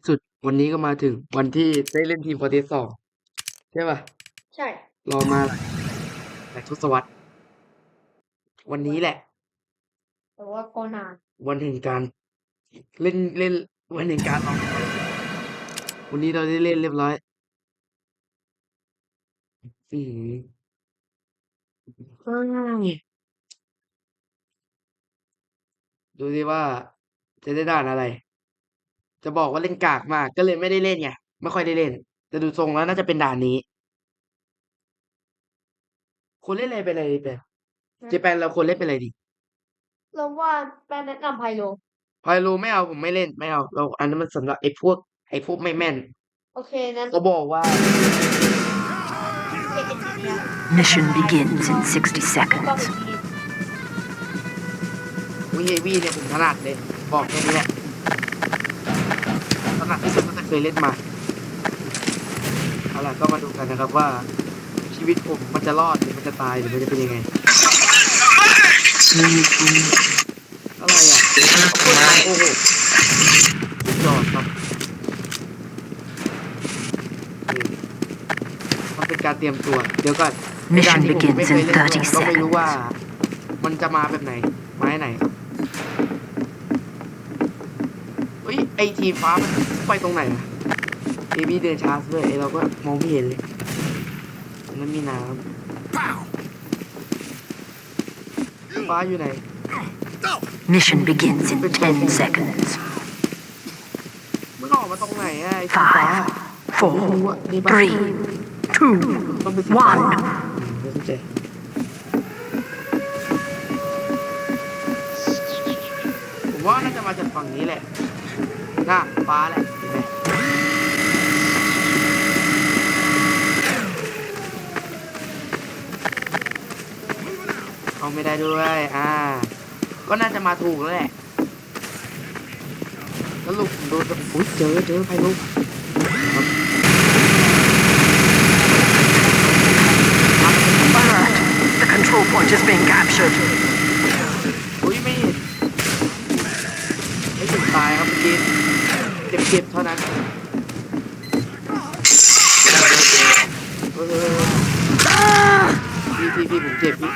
ที่สุดวันนี้ก็มาถึงวันที่ได้เล่นทีมคอร์เทสสองใช่ป่ะ ใช่ รอมาหลายทศวรรษวันนี้แหละแต่ว่าก็นานวันแห่งการเล่นเล่นวันแห่งการรอคอยวันนี้เราได้เล่นเรียบร้อยอืมดูสิว่าจะได้ด่านอะไร จะบอกว่าเล่นกากมาก ก็เลยไม่ได้เล่นไงไม่ค่อยได้เล่น แต่ดูทรงแล้วน่าจะเป็นด่านนี้ควรเล่นอะไรไปเลยแต่เจแปนเราควรเล่นไปเลยดีเราว่าแปนแนะนำไพโลพายโลไม่เอาผมไม่เล่นไม่เอาเราอันนั้นมันสำหรับไอ้พวก ไอ้พวกไม่แม่น โอเคนั้นก็บอกว่าเอ็นจีเนี่ย Mission begins in 60ก็เป็น seconds. ทีวิเฮวี่เนี่ยผมถนัดเลย บอกแค่นี้แหละ ถนัดที่สุดตั้งแต่เคยเล่นมาเอาล่ะก็มาดูกันนะครับว่า ชีวิตผมมันจะรอดหรือมันจะตายหรือมันจะเป็นยังไงอะไรอะโอ้โหสุดยอดครับนี่มันเป็นการเตรียมตัว เดี๋ยวก่อนในการที่ผมไม่เคยเล่นด้วยก็ไม่รู้ว่า มันจะมาแบบไหนไม้ไหนเฮ้ย ไอทีฟ้ามันไปตรงไหนอะเอบี้เดินช้าด้วยไอเราก็มองไม่เห็นเลยมันมีน้ำฟ้าอยู่ไหน Mission begins in 10 seconds. มันออกมาตรงไหนอะไอทีฟ้า Five, ไม่รู้ four, อะนี่ปะ three, two, ต้องเป็นสีฟ้า one. อืมไม่เข้าใจผมว่าน่าจะมาจากฝั่งนี้แหละ น่ะฟ้าแหละเห็นไมเอาไม่ได้ด้วย อ่า ก็น่าจะมาถูกแล้วแหละแล้วลูกผมดูจะอุ้ยเจอเจอใครลูกครับ Alert! The control point is being captured. ท่านั้นเออพี่พี่พี่ผมเจ็บพี่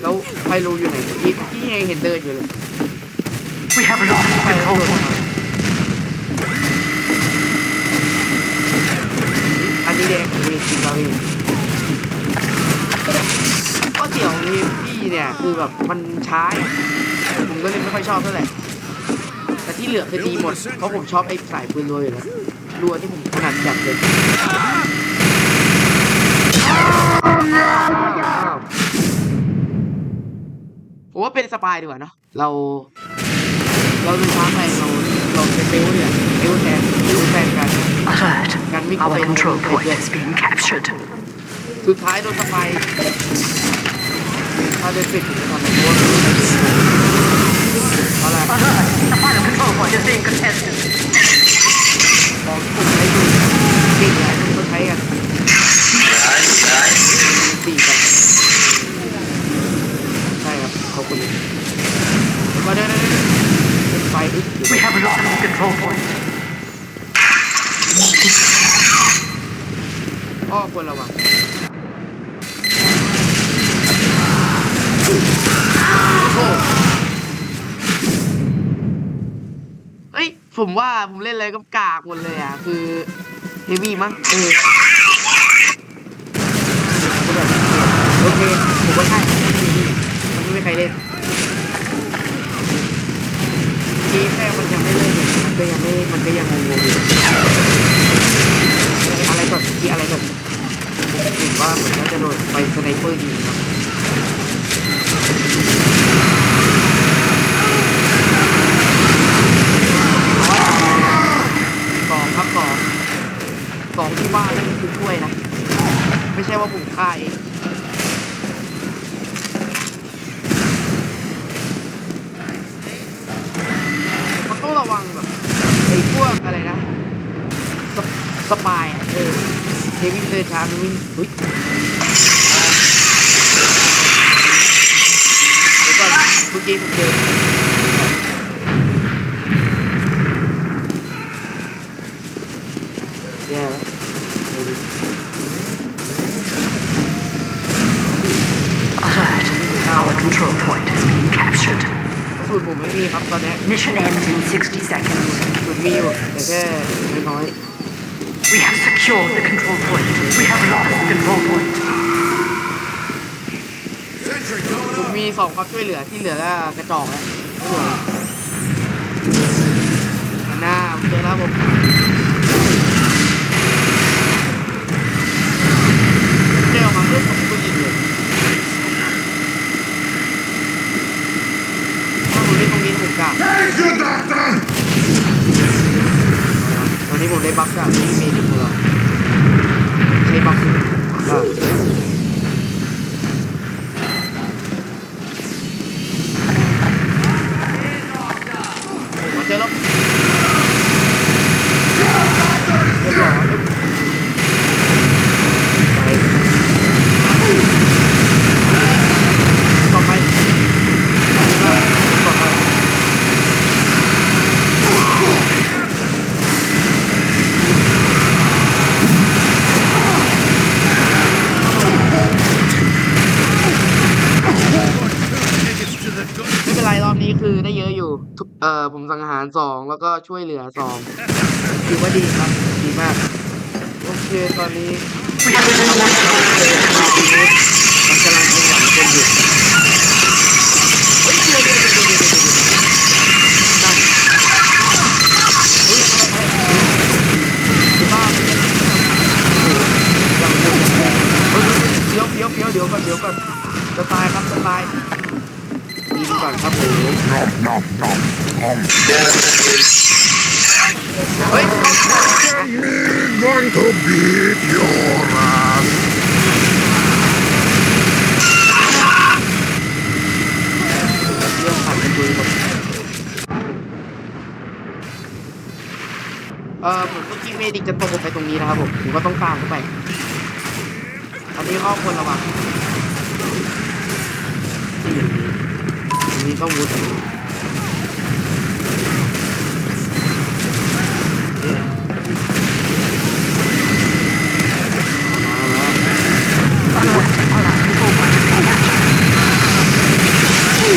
แล้วไพโลอยู่ไหนพี่พี่ยังเห็นเดินอยู่เลย We have lost ไป the แล้ว control โดน point. มาอันนี้แดงผมเองจริงเราเองก็เสี่ยวนี่พี่เนี่ยคือแบบมันช้าอะผมก็เลยไม่ค่อยชอบเท่าไหร่แต่ ที่เหลือคือดีหมด เพราะผมชอบไอ้สายปืนรัวอยู่แล้วรัวที่ผมถนัดจัดเลยอ้าวผมว่าเป็นสปายดีกว่าเนาะ เรา เราดูช้าไปเราเราเป็นเบลเนี่ยเบลแทนเบลแทนกัน Alert! Can we Our go in? control point is being captured. สุดท้ายโดนสปายถ้าเดินปิดจะทำอะไรวะ เอาล่ะ Alert! The final control point is being contested. ของที่ผมใช้อยู่เก่งใหญ่ที่เขาใช้กันสี่กันใช่ครับขอบคุณมาเดินเดินเดินเป็นไฟอึดอยู่ We have lost the control point. อ้อควรระวังโอ้เอ้ย ผม ว่าผมเล่นอะไรก็กากหมดเลยอะ คือเฮฟวี่มั้งเออโอเคผมว่าใช่มันไม่มีใครเล่นเกมแรกมันยังไม่เล่นเลยมันก็ยังไม่มันก็ยังงงๆอยู่อะไรก่อนที่อะไรก่อนผมว่าเหมือนว่าจะโดนไปสไนเปอร์ยิงครับสองครับสอง สองที่บ้านั่นคือช่วยนะ ไม่ใช่ว่าผมฆ่าเองมันต้องระวังแบบไอ้พวกอะไรนะ สปสปายเออเทวินเดินช้ามันวิ่งอุ้ยเดี๋ยวก่อนเมื่อกี้ผมเจอ แย่แล้วดูดิ Alert. Our control point has been captured. กระสุนผมไม่มีครับตอนเนี้ย Mission ends in 60 seconds. กระสุนมีอยู่แต่แค่น้อย We have secured the control point. We have lost the control point. ผมมีสองความช่วยเหลือที่เหลือก็กระจอกแล้วหน้าเจอแล้วผมเจอออกมาเพื่อผมก็ยิงเลยถ้า ผมเล่งนี้ผมกล้าตอนนี้ผมได้บัฟจากที่เมดิของเราใช้บัฟอ่าผมเจอแล้วเรียบร้อยไปต่อไปต่อไป ไรรอบนี้คือได้เยอะอยู่เอ่อผมสังหารสองแล้วก็ช่วยเหลือสองถือว่าดีครับดีมากโอเคตอนนี้มันกำลังพยายามคนอยู่เดี๋ยวก่อนเดี๋ยวก่อนจะตายครับจะตาย ยิงก่อนครับผมเฮ้ย going to beat your ass. เรื่องผ่านกันดูหมดเออผมเมื่อกี้เมดิกจะตกลงไปตรงนี้นะครับผมผมก็ต้องตามเข้าไป อันนี้ข้อควรระวัง อันนี้ต้องวุดอันนี้มาแล้ว เฮ้ย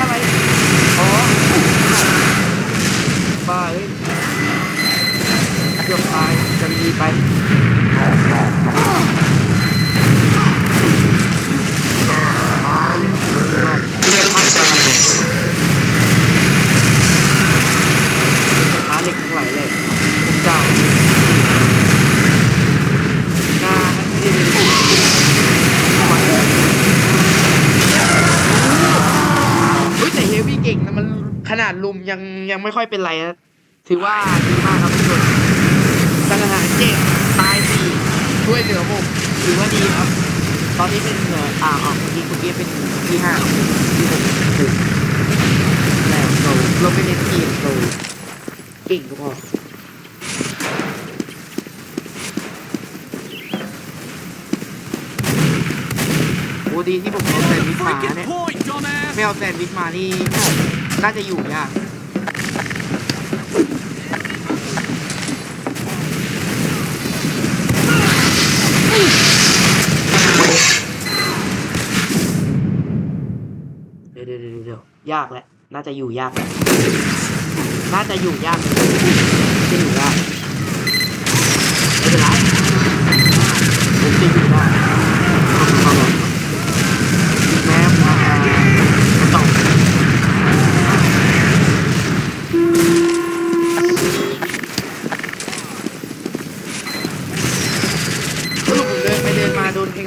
อะไร อ๋อ บ้าเอ้ยเกือบตายจะมีไป เรียกพันกันเลยหาเหล็กทั้งหลายเลยผมเจ้าหน้าที่เป็นเฮ้ยแต่เฮฟวี่เก่งนะมัน ขนาดลุมยังยังไม่ค่อยเป็นไรนะถือว่าดีมากครับทุกคนสังหารเก่งตายสี่ช่วยเหลือผมถือว่าดีครับ ตอนนี้เป็นเอ่ออ่าออกเมื่อกี้เมื่อกี้เป็นที่ห้าที่หกหกแล้วเราเราไม่เป็นเกียร์เราเก่งก็พอ อ้ดีที่ผมเอาแซนด์วิชมาเนี่ยไม่เอาแซนด์วิชมานี่น่าจะอยู่ยากเดี๋ยวเดี๋ยวเดี๋ยวเดี๋ยวยากแหละน่าจะอยู่ยากแหละน่าจะอยู่ยากจะอยู่ยากไม่เป็นไรผมจะอยู่ได้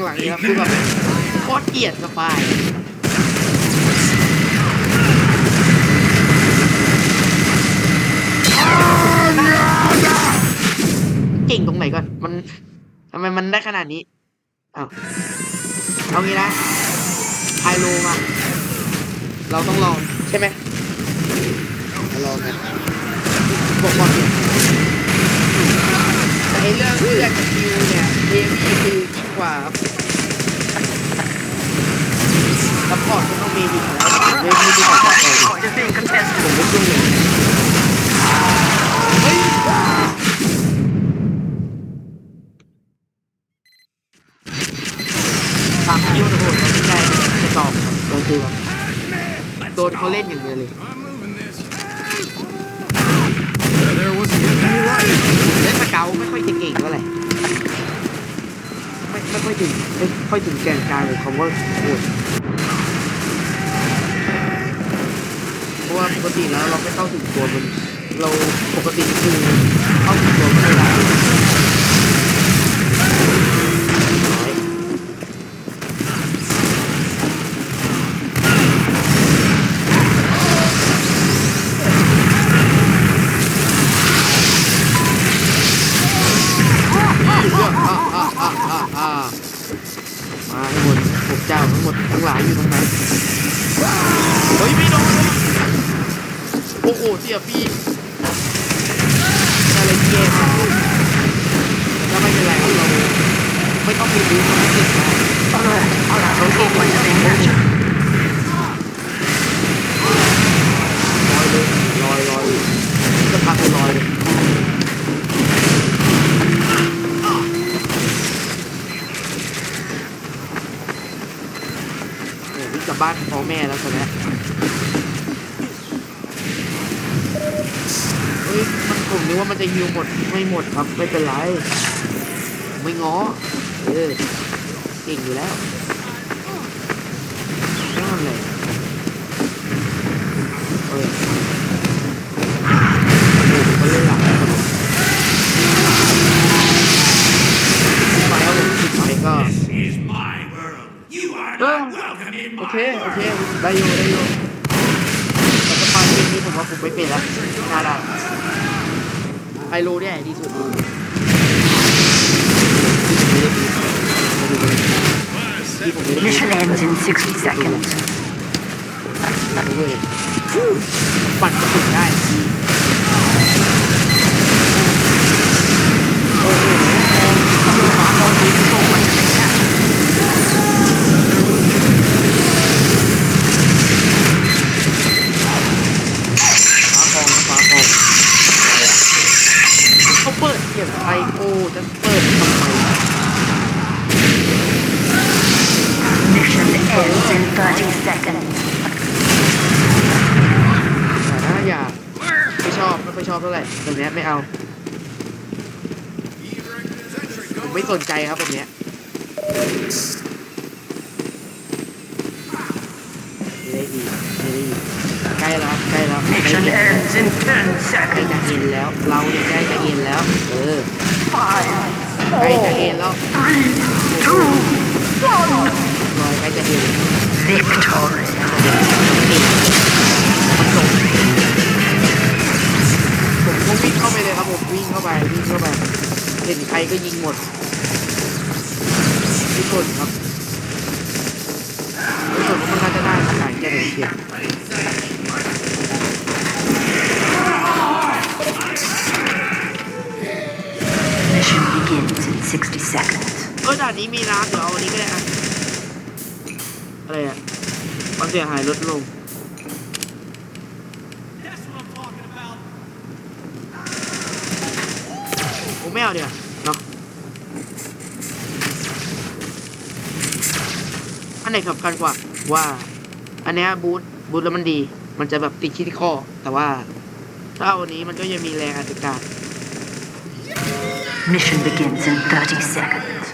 งหลังนี้ครับคือแบบโคตรเกลียดสปายเก่งตรงไหนก่อน มันทำไมมันได้ขนาดนี้อ้าวเอางี้นะไฮโลมา เราต้องลองใช่ไหมมาลองกันบอกก่อนเนี่ยแต่ไอ้เรื่องเลือดกับคิวเนี่ยเอวี่คือยิ่ง กว่าครับซัพพอร์ตก็ต้องมีดีแล้วเอวี่ดีกว่าซัพพอร์ต point is being contested. ผมไม่ยุ่งเลย โดนเขาเล่นอย่างเดียวเลย There wasn't any light. เล่นสเกลไม่ค่อยจะเก่งเท่าไหร่ไม่ไม่ค่อยถึงไม่ค่อยถึงแกนกลางของคำว่าโหดเพราะว่า ปกติแล้วเราไม่เข้าถึงตัวมันเราปกติคือเข้าถึงตัวมันไม่ได้น้อยอ่าอ่าอ่าอ่าอ่าอ่ามาให้หมดพวกเจ้าทั้งหมดทั้งหลายอยู่ตรงนั้นเฮ้ยไม่โดนโอ้โห เสียพี่อะไรที่ย่ม มันจะฮิวหมดไม่หมดครับไม่เป็นไร ไม่ง้อเออเก่งอยู่แล้วนั่นเลยเออเขาเล่นหลังไฟเอาผมไฟก็โอเค โอเค ได้อยู่ได้อยู่แต่สปาเกมนี้ผมว่าผมไม่เป็นแล้วน่าได้ ไฮโลเนี่ยดีสุดที่ผมไม่ได้ Mission ends in 60 seconds. เลยปั่นกระสุนได้ ไม่สนใจครับแบบเนี้ยไม่ได้ดีไม่ได้ดีใกล้แล้วครับใกล้แล้วใกล้ Mission จะ ends in 10ใกล้จะ seconds. เห็นแล้ว เราเนี่ยใกล้จะเห็นแล้ว เออ Five, ใกล้จะเห็นแล้ว three, two, one. รอยใกล้จะเห็น Victory. ผมวิ่งเข้าไปเลยครับผมวิ่งเข้าไปวิ่งเข้าไปเห็นใครก็ยิงหมดทุกคนครับทุกคนมันน่าจะได้ขนาดแค่ไหนเชียว Mission begins in 60 seconds. เออด่านนี้มีน้ำเดี๋ยวเอาอันนี้ก็ได้อะอะไรอะความเสียหายลดลงผมไม่เอาเดี๋ยวาเนาะอัน ไหนสำคัญกว่า ว่า อันเนี้ยบูทบูทแล้วมันดี มันจะแบบติดที่ที่ข้อ แต่ว่าถ้าเอาอันนี้มันก็ยังมีแรงอาจจะกาศ Mission begins in 30 seconds.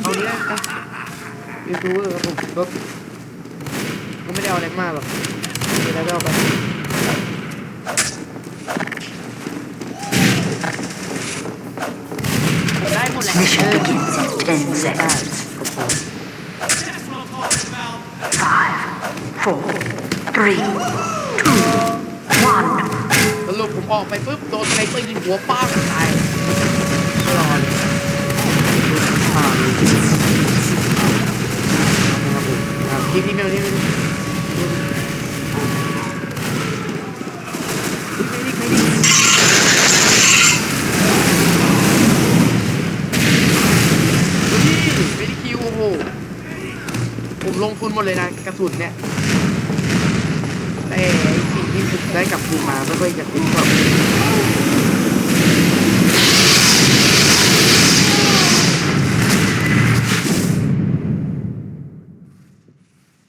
เอาเนี้ยนะยูทูบเบอร์ครับผมก็ก็ไม่ได้เอาอะไรมากหรอกมีอะไรก็เอาไป ได้หมดแหละ Mission begins in 10 seconds. 5, 4, 3, 2, 1. สรุปผมออกไปปุ๊บโดนสไนเปอร์ยิงหัวป้าบตายไม่รอเลยผ่านเลยครับผมอะคลิปนี้ไม่เอาที่ไม่ได้ดูดิไม่ได้คิวโอ้โห ผม ลงทุนหมดเลยนะกระสุนเนี่ยแต่ไอ้สิ่งที่ผมได้กลับคืนมาไม่ค่อยจะคุ้มกับ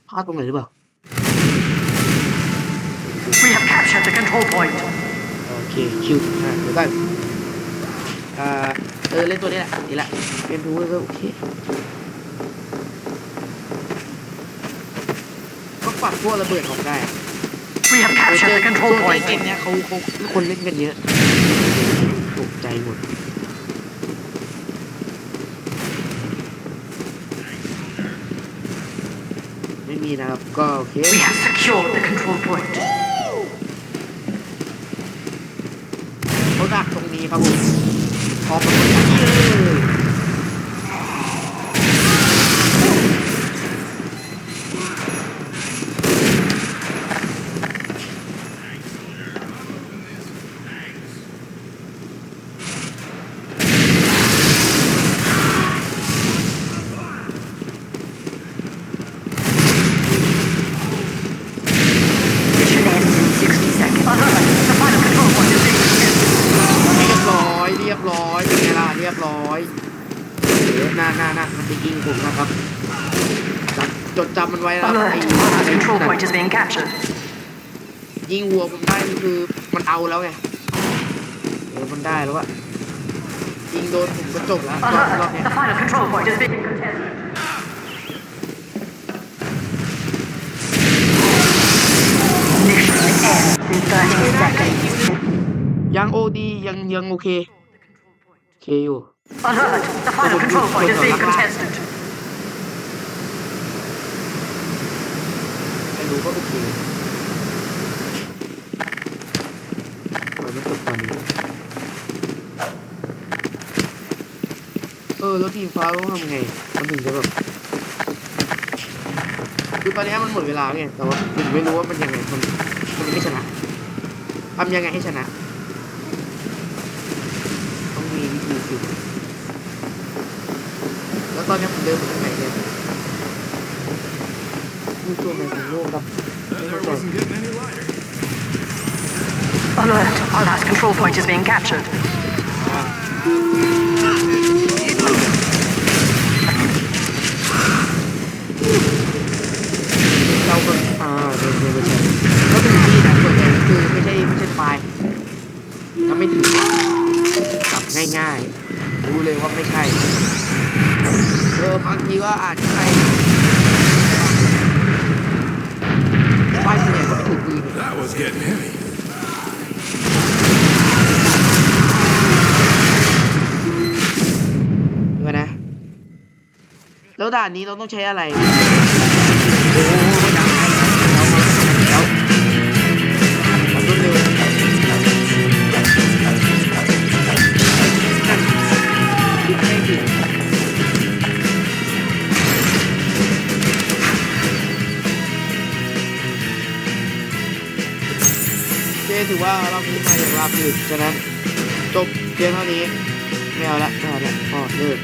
พลาดตรงไหนหรือเปล่า We have captured the control point. โอเคคิวอ่าเดี๋ยวก่อนอ่าเออเล่นตัวนี้แหละนี่แหละเป็นทูก็โอเค ปัดพวกระเบิดออกได้ We have เออเจ captured อ the โซ control นใน point. เกมเนี้ยเขาเขาคนเล่นกันเยอะตกใจหมด ไม่มีนะครับ ก็โอเค We have secured the control point. เขาดักตรงนี้ครับผมออกมาตรงนี้เลยเรียบร้อย เรียบร้อยเป็นไงล่ะเรียบร้อยเดี๋ยว น่าน่าน่ามันจะยิงผมนะครับจำจดจำมันไว้นะครับ Alert. ไอ้ Our ไอ้ control นั่น point is being captured. ยิงหัวผมได้นี่คือมันเอาแล้วไงเออมันได้แล้วอะยิงโดนผมก็จบแล้วรอบรอบ Alert. เนี้ย The final control point is being contested. Mission ends in 30 seconds. ยังโอดียังยังโอเคโอเคอยู่ Alert. The final control point is being contested. ไม่รู้ก็โอเคปล่อยมันจบตอนนี้เออแล้วทีมฟ้าต้องทำไงมันถึงจะแบบคือตอนนี้มันหมดเวลาไงแต่ว่าผมไม่รู้ว่ามันยังไงมันมันไม่ชนะทำยังไงให้ชนะ ต้องมีวิธีสิแล้วต อนนี้ผมเดินไปทางไหนเนี่ยมีตัวไหนของโลกครับไม่ There เข้าใจ wasn't getting any lighter. Alert. Our last control point is being captured. เราก็เดินเดินเดินก็ถึงที่นส่วนใหญ่คือไม่ใช่ไม่ใช่ไฟล์ถ้าไม่ถึงกลับง่ายๆ รู้เลยว่าไม่ใช่ เออบางทีก็อาจจะใช่ไฟล์ส่วนใหญ่ก็ไม่ถูกปืน That was getting heavy. เดี๋ยวนะ แล้วด่านนี้เราต้องใช้อะไร โอ้ ถือว่ารอบนี้มาอย่างราบรื่นฉะนั้นจบเพียงเท่านี้ไม่เอาละไม่เอาละพอเลิก